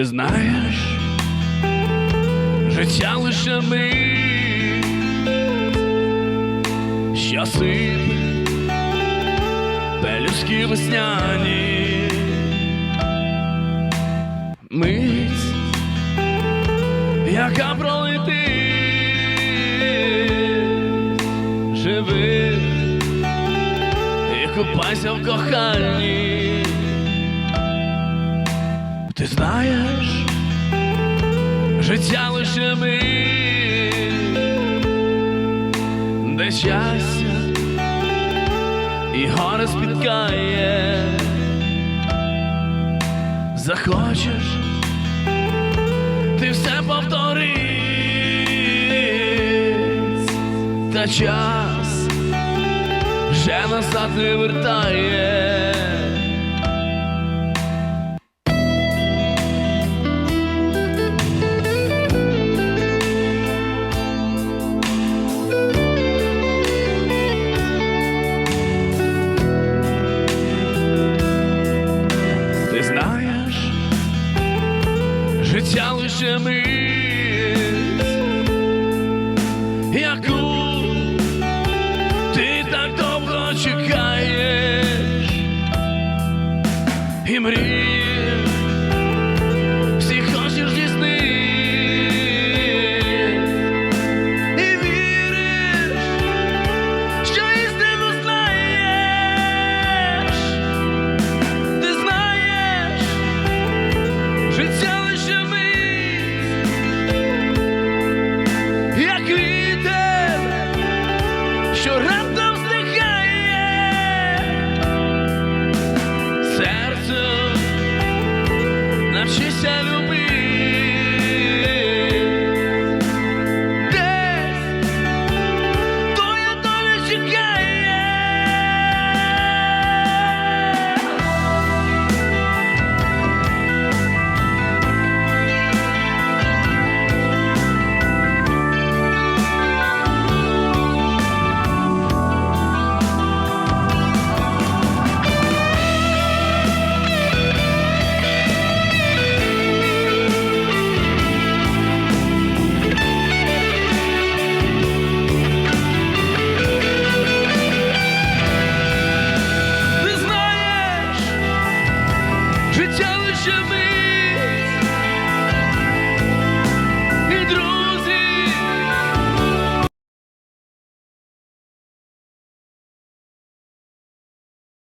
Ти знаєш, життя лише ми, що сипе, пелюстки весняні, мить, яка пролетить, живи і купайся в коханні. Ти знаєш, життя лише ми, де щастя і горе спіткає, захочеш, ти все повторить, та час вже назад не вертає. Лише мить, яку ти так довго чекаєш і мрієш, що раптом